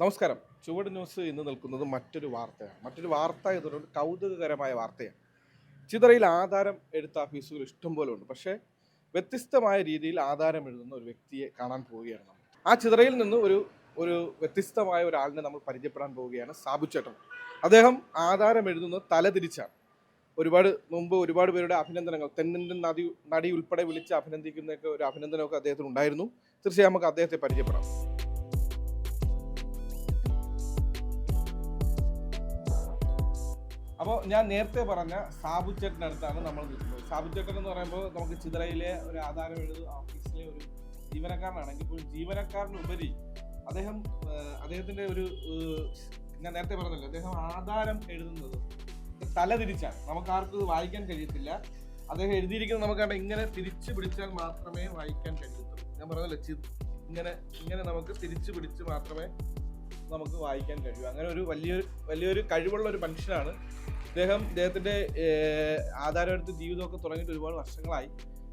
നമസ്കാരം. ചുവട് ന്യൂസ് ഇന്ന് നിൽക്കുന്നത് മറ്റൊരു വാർത്തയാണ്. മറ്റൊരു വാർത്ത ഇതൊരു കൗതുകകരമായ വാർത്തയാണ്. ചിതറയിൽ ആധാരം എടുത്ത ഓഫീസുകൾ ഇഷ്ടംപോലെ ഉണ്ട്. പക്ഷേ വ്യത്യസ്തമായ രീതിയിൽ ആധാരം എഴുതുന്ന ഒരു വ്യക്തിയെ കാണാൻ പോവുകയാണ് നമ്മൾ. ആ ചിതറയിൽ നിന്ന് ഒരു ഒരു വ്യത്യസ്തമായ ഒരാളിനെ നമ്മൾ പരിചയപ്പെടാൻ പോവുകയാണ് സാബു ചേട്ടൻ. അദ്ദേഹം ആധാരം എഴുതുന്നത് തലതിരിച്ചാണ്. ഒരുപാട് മുമ്പ് ഒരുപാട് പേരുടെ അഭിനന്ദനങ്ങൾ. തെന്നിന്റെ നദി നടി ഉൾപ്പെടെ വിളിച്ച് അഭിനന്ദിക്കുന്നതൊക്കെ ഒരു അഭിനന്ദനമൊക്കെ അദ്ദേഹത്തിന് ഉണ്ടായിരുന്നു. തീർച്ചയായും നമുക്ക് അദ്ദേഹത്തെ പരിചയപ്പെടാം. അപ്പോൾ ഞാൻ നേരത്തെ പറഞ്ഞ സാബുചേട്ടന്റെ അടുത്താണ് നമ്മൾ നിൽക്കുന്നത്. സാബുചേട്ടൻ എന്ന് പറയുമ്പോൾ നമുക്ക് ചിത്രയിലെ ഒരു ആധാരം എഴുതു ഓഫീസിലെ ഒരു ജീവനക്കാരനാണെങ്കിൽ ഇപ്പോൾ ജീവനക്കാരനുപരി അദ്ദേഹം അദ്ദേഹത്തിന്റെ ഒരു ഞാൻ നേരത്തെ പറഞ്ഞല്ലോ അദ്ദേഹം ആധാരം എഴുതുന്നത് തല തിരിച്ചാണ്. നമുക്ക് ആർക്കും വായിക്കാൻ കഴിയത്തില്ല. അദ്ദേഹം എഴുതിയിരിക്കുന്നത് നമുക്ക് കണ്ട ഇങ്ങനെ തിരിച്ചു പിടിച്ചാൽ മാത്രമേ വായിക്കാൻ കഴിയത്തുള്ളൂ. ഞാൻ പറഞ്ഞല്ലോ ചി ഇങ്ങനെ ഇങ്ങനെ നമുക്ക് തിരിച്ചു പിടിച്ച് മാത്രമേ നമുക്ക് വായിക്കാൻ കഴിയൂ. അങ്ങനെ ഒരു വലിയൊരു വലിയൊരു കഴിവുള്ള ഒരു മനുഷ്യനാണ് ഇദ്ദേഹം ഇദ്ദേഹത്തിന്റെ ഏഹ്, ആധാരമെടുത്ത് ജീവിതമൊക്കെ തുടങ്ങിയിട്ട് ഒരുപാട് വർഷങ്ങളായി.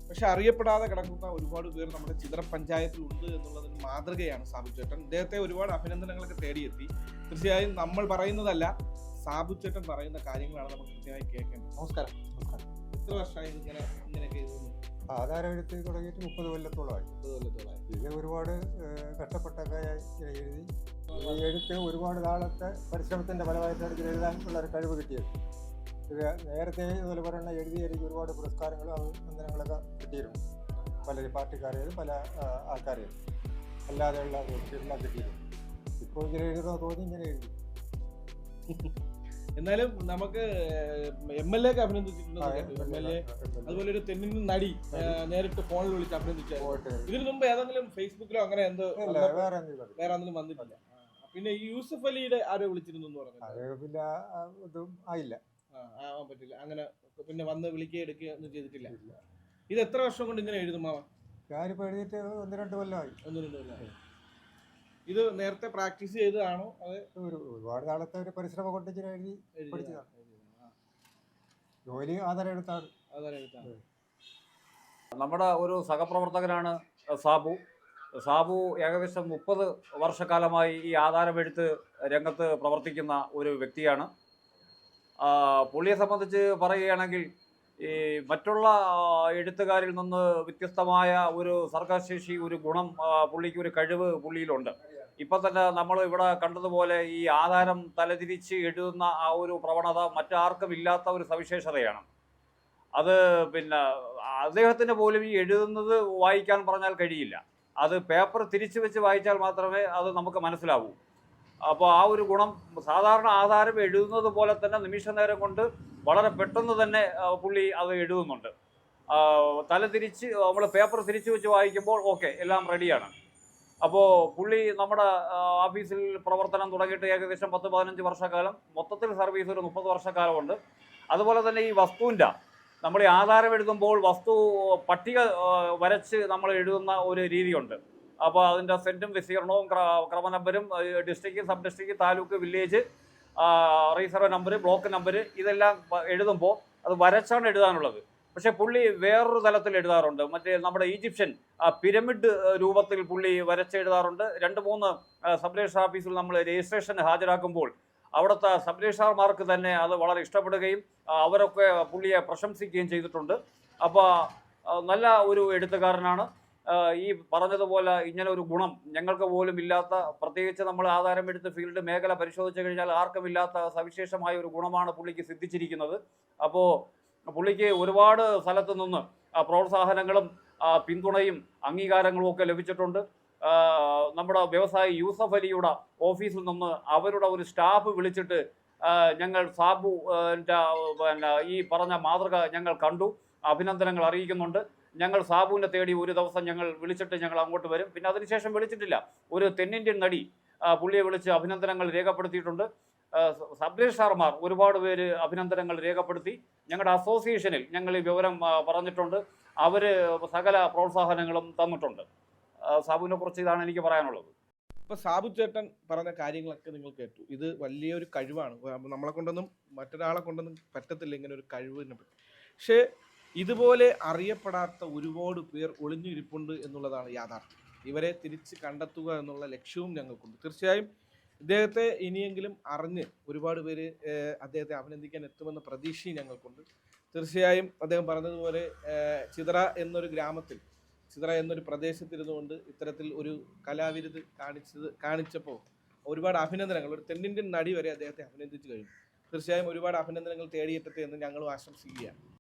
പക്ഷെ അറിയപ്പെടാതെ കിടക്കുന്ന ഒരുപാട് പേർ നമ്മുടെ ചിത്ര പഞ്ചായത്തിൽ ഉണ്ട് എന്നുള്ളതിന് മാതൃകയാണ് സാബു ചേട്ടൻ. ഇദ്ദേഹത്തെ ഒരുപാട് അഭിനന്ദനങ്ങളൊക്കെ തേടിയെത്തി. തീർച്ചയായും നമ്മൾ പറയുന്നതല്ല സാബു ചേട്ടൻ പറയുന്ന കാര്യങ്ങളാണ് നമുക്ക് കൃത്യമായി കേൾക്കേണ്ടത്. നമസ്കാരം. നമസ്കാരം. എത്ര വർഷമായി ഇങ്ങനെ ഇങ്ങനെയൊക്കെ ആധാരം എടുത്ത് തുടങ്ങിയിട്ട് മുപ്പത് കൊല്ലത്തോളമായി. മുപ്പത് കൊല്ലത്തോളമായി. പിന്നെ ഒരുപാട് കഷ്ടപ്പെട്ടൊക്കെ ഇങ്ങനെ എഴുതി. ഈ എഴുത്ത് ഒരുപാട് നാളത്തെ പരിശ്രമത്തിന്റെ ഫലമായിട്ടാണ് ഇതിൽ എഴുതാൻ ഉള്ള ഒരു കഴിവ് കിട്ടിയത്. ഇത് നേരത്തെ ഇതുപോലെ പറയുന്ന എഴുതി എനിക്ക് ഒരുപാട് പുരസ്കാരങ്ങളും അഭിനന്ദനങ്ങളൊക്കെ കിട്ടിയിരുന്നു. പല പാർട്ടിക്കാരെയും പല ആൾക്കാരെയും. അല്ലാതെയുള്ള കിട്ടിയിരുന്നു ഇപ്പോൾ ഇങ്ങനെ എഴുതുന്ന തോന്നി ഇങ്ങനെ എഴുതി. എന്നാലും നമുക്ക് എം എൽ എ ഒക്കെ അഭിനന്ദിച്ചിട്ടുണ്ട് എം എൽ എ അതുപോലെ ഒരു തെന്നിൻ നടി നേരിട്ട് ഫോണിൽ വിളിച്ച് അഭിനന്ദിച്ചു ഇതിനു മുമ്പ് ഏതെങ്കിലും ഫേസ്ബുക്കിലോ അങ്ങനെ എന്തോ വേറെ എന്തെങ്കിലും വന്നിട്ടില്ല. പിന്നെ ഈ യൂസഫ് അലിയുടെ ആരോ വിളിച്ചിരുന്നു എന്ന് പറഞ്ഞു അത് പിന്നെ ഇതും ആയില്ല ആവാൻ പറ്റില്ല. അങ്ങനെ പിന്നെ വന്ന് വിളിക്കുക എടുക്കുക ഒന്നും ചെയ്തിട്ടില്ല. ഇത് എത്ര വർഷം കൊണ്ട് ഇങ്ങനെ എഴുതും മാവ ഞാനിപ്പോൾ എഴുതിയിട്ട് ഒന്ന് രണ്ട് കൊല്ലമായി. ഒന്നും രണ്ടുമില്ല ഇത് നേരത്തെ പ്രാക്ടീസ് ചെയ്തതാണോ? അത് ഒരു ഒരുപാട് നാളത്തെ ഒരു പരിശ്രമം കൊണ്ട് ഇങ്ങനെ എഴുതി പഠിച്ചതാണ്. ജോലി ആധാരം എടുത്താണ് ആധാരം എടുത്താണ് നമ്മുടെ ഒരു സഹപ്രവർത്തകനാണ് സാബു. സാബു ഏകദേശം മുപ്പത് വർഷക്കാലമായി ഈ ആധാരമെഴുത്ത് രംഗത്ത് പ്രവർത്തിക്കുന്ന ഒരു വ്യക്തിയാണ്. പുള്ളിയെ സംബന്ധിച്ച് പറയുകയാണെങ്കിൽ ഈ മറ്റുള്ള എഴുത്തുകാരിൽ നിന്ന് വ്യത്യസ്തമായ ഒരു സർഗശേഷി ഒരു ഗുണം പുള്ളിക്ക് ഒരു കഴിവ് പുള്ളിയിലുണ്ട്. ഇപ്പം തന്നെ നമ്മൾ ഇവിടെ കണ്ടതുപോലെ ഈ ആധാരം തലതിരിച്ച് എഴുതുന്ന ആ ഒരു പ്രവണത മറ്റാർക്കും ഇല്ലാത്ത ഒരു സവിശേഷതയാണ്. അത് പിന്നെ അദ്ദേഹത്തിന് പോലും ഈ എഴുതുന്നത് വായിക്കാൻ പറഞ്ഞാൽ കഴിയില്ല. അത് പേപ്പർ തിരിച്ചു വെച്ച് വായിച്ചാൽ മാത്രമേ അത് നമുക്ക് മനസ്സിലാവൂ. അപ്പോൾ ആ ഒരു ഗുണം സാധാരണ ആധാരം എഴുതുന്നത് പോലെ തന്നെ നിമിഷ നേരം കൊണ്ട് വളരെ പെട്ടെന്ന് തന്നെ പുള്ളി അത് എഴുതുന്നുണ്ട്. തല തിരിച്ച് നമ്മൾ പേപ്പർ തിരിച്ചു വെച്ച് വായിക്കുമ്പോൾ ഓക്കെ എല്ലാം റെഡിയാണ്. അപ്പോൾ പുള്ളി നമ്മുടെ ഓഫീസിൽ പ്രവർത്തനം തുടങ്ങിയിട്ട് ഏകദേശം പത്ത് പതിനഞ്ച് വർഷക്കാലം. മൊത്തത്തിൽ സർവീസ് ഒരു മുപ്പത് വർഷക്കാലമുണ്ട്. അതുപോലെ തന്നെ ഈ വസ്തുവിന്റെ നമ്മൾ ഈ ആധാരം എഴുതുമ്പോൾ വസ്തു പട്ടിക വരച്ച് നമ്മൾ എഴുതുന്ന ഒരു രീതിയുണ്ട്. അപ്പോൾ അതിന്റെ സെന്റും വിസ്തീർണവും ക്ര- ക്രമ നമ്പരും sub district taluk village resurvey number block number ഇതെല്ലാം എഴുതുമ്പോൾ അത് വരച്ചാണ് എഴുതാനുള്ളത്. പക്ഷേ പുള്ളി വേറൊരു തലത്തിൽ എഴുതാറുണ്ട്. മറ്റേ നമ്മുടെ ഈജിപ്ഷ്യൻ പിരമിഡ് രൂപത്തിൽ പുള്ളി വരച്ചെഴുതാറുണ്ട് രണ്ട് മൂന്ന് സബ് ഓഫീസിൽ നമ്മൾ രജിസ്ട്രേഷൻ ഹാജരാക്കുമ്പോൾ അവിടുത്തെ സബ് തന്നെ അത് വളരെ ഇഷ്ടപ്പെടുകയും അവരൊക്കെ പുള്ളിയെ പ്രശംസിക്കുകയും ചെയ്തിട്ടുണ്ട്. അപ്പോൾ നല്ല ഒരു എഴുത്തുകാരനാണ്. ഈ പറഞ്ഞതുപോലെ ഇങ്ങനെ ഒരു ഗുണം ഞങ്ങൾക്ക് പോലും ഇല്ലാത്ത പ്രത്യേകിച്ച് നമ്മൾ ആധാരം എടുത്ത് ഫീൽഡ് മേഖല പരിശോധിച്ചു കഴിഞ്ഞാൽ ആർക്കും ഇല്ലാത്ത സവിശേഷമായ ഒരു ഗുണമാണ് പുള്ളിക്ക് സിദ്ധിച്ചിരിക്കുന്നത്. അപ്പോൾ പുള്ളിക്ക് ഒരുപാട് സ്ഥലത്തു നിന്ന് പ്രോത്സാഹനങ്ങളും പിന്തുണയും അംഗീകാരങ്ങളും ഒക്കെ ലഭിച്ചിട്ടുണ്ട്. നമ്മുടെ വ്യവസായി യൂസഫ് അലിയുടെ ഓഫീസിൽ നിന്ന് അവരുടെ ഒരു സ്റ്റാഫ് വിളിച്ചിട്ട് ഞങ്ങൾ സാബു പിന്നെ ഈ പറഞ്ഞ മാതൃക ഞങ്ങൾ കണ്ടു അഭിനന്ദനങ്ങൾ അറിയിക്കുന്നുണ്ട്. ഞങ്ങൾ സാബുവിനെ തേടി ഒരു ദിവസം ഞങ്ങൾ വിളിച്ചിട്ട് ഞങ്ങൾ അങ്ങോട്ട് വരും. പിന്നെ അതിനുശേഷം വിളിച്ചിട്ടില്ല. ഒരു തെന്നിന്ത്യൻ നടി പുള്ളിയെ വിളിച്ച് അഭിനന്ദനങ്ങൾ രേഖപ്പെടുത്തിയിട്ടുണ്ട്. ആ, സാർമാർ ഒരുപാട് പേര് അഭിനന്ദനങ്ങൾ രേഖപ്പെടുത്തി. ഞങ്ങളുടെ അസോസിയേഷനിൽ ഞങ്ങൾ ഈ വിവരം പറഞ്ഞിട്ടുണ്ട്. അവർ സകല പ്രോത്സാഹനങ്ങളും തന്നിട്ടുണ്ട്. സാബുവിനെ കുറിച്ച് ഇതാണ് എനിക്ക് പറയാനുള്ളത്. ഇപ്പൊ സാബു ചേട്ടൻ പറഞ്ഞ കാര്യങ്ങളൊക്കെ നിങ്ങൾ കേട്ടു. ഇത് വലിയൊരു കഴിവാണ്. നമ്മളെ കൊണ്ടൊന്നും മറ്റൊരാളെ കൊണ്ടൊന്നും പറ്റത്തില്ല ഇങ്ങനെ ഒരു കഴിവിനെ പറ്റി. പക്ഷേ ഇതുപോലെ അറിയപ്പെടാത്ത ഒരുപാട് പേർ ഒളിഞ്ഞിരിപ്പുണ്ട് എന്നുള്ളതാണ് യാഥാർത്ഥ്യം. ഇവരെ തിരിച്ച് കണ്ടെത്തുക എന്നുള്ള ലക്ഷ്യവും ഞങ്ങൾക്കുണ്ട്. തീർച്ചയായും ഇദ്ദേഹത്തെ ഇനിയെങ്കിലും അറിഞ്ഞ് ഒരുപാട് പേര് അദ്ദേഹത്തെ അഭിനന്ദിക്കാൻ എത്തുമെന്ന പ്രതീക്ഷയും ഞങ്ങൾക്കുണ്ട്. തീർച്ചയായും അദ്ദേഹം പറഞ്ഞതുപോലെ ചിത്ര എന്നൊരു ഗ്രാമത്തിൽ ചിത്ര എന്നൊരു പ്രദേശത്തിരുന്നുകൊണ്ട് ഇത്തരത്തിൽ ഒരു കലാവിരുത് കാണിച്ചത് കാണിച്ചപ്പോൾ ഒരുപാട് അഭിനന്ദനങ്ങൾ. ഒരു തെന്നിന്ത്യൻ നടി വരെ അദ്ദേഹത്തെ അഭിനന്ദിച്ചു കഴിഞ്ഞു. തീർച്ചയായും ഒരുപാട് അഭിനന്ദനങ്ങൾ തേടിയെത്തട്ടെ എന്ന് ഞങ്ങളും ആശംസിക്കുകയാണ്.